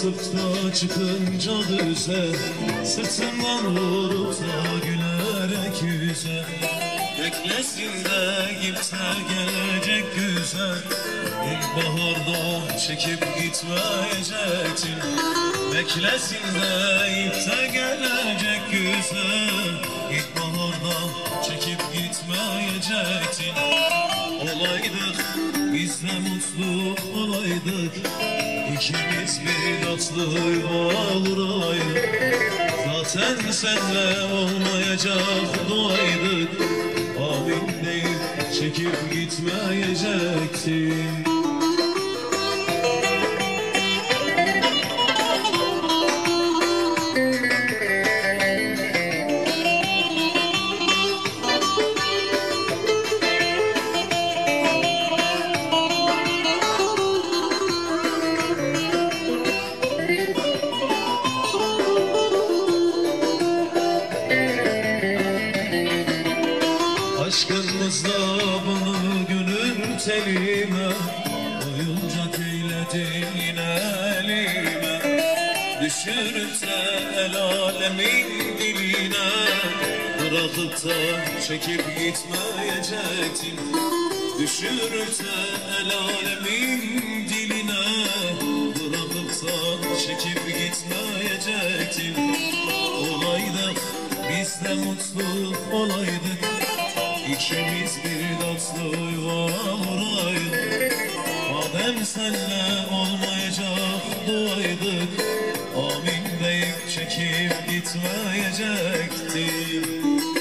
sırtta çıkınca düze Sırtımdan vurup da gülerek yüze. Beklesin de gipte gelecek güzel İlkbaharda çekip gitmeyecektin Beklesin de ipte gelecek güzel İlkbaharda çekip gitmeyecektin Olaydık biz de mutlu olaydık. İkimiz bir tatlı yuva oluraydık. Zaten senle olmayacak duaydık Amin deyip çekip gitmeyecektin Aşkımızda bunu gönül telime Oyuncak eyledin elime Düşürüp de el alemin diline Bırakıp da çekip gitmeyecektin. Düşürüp de el alemin diline Bırakıp da çekip gitmeyecektin. Olaydık biz de mutlu olaydık İkimiz bir tatlı yuva vuraydık Madem senle olmayacak duaydık Amin deyip çekip gitmeyecektin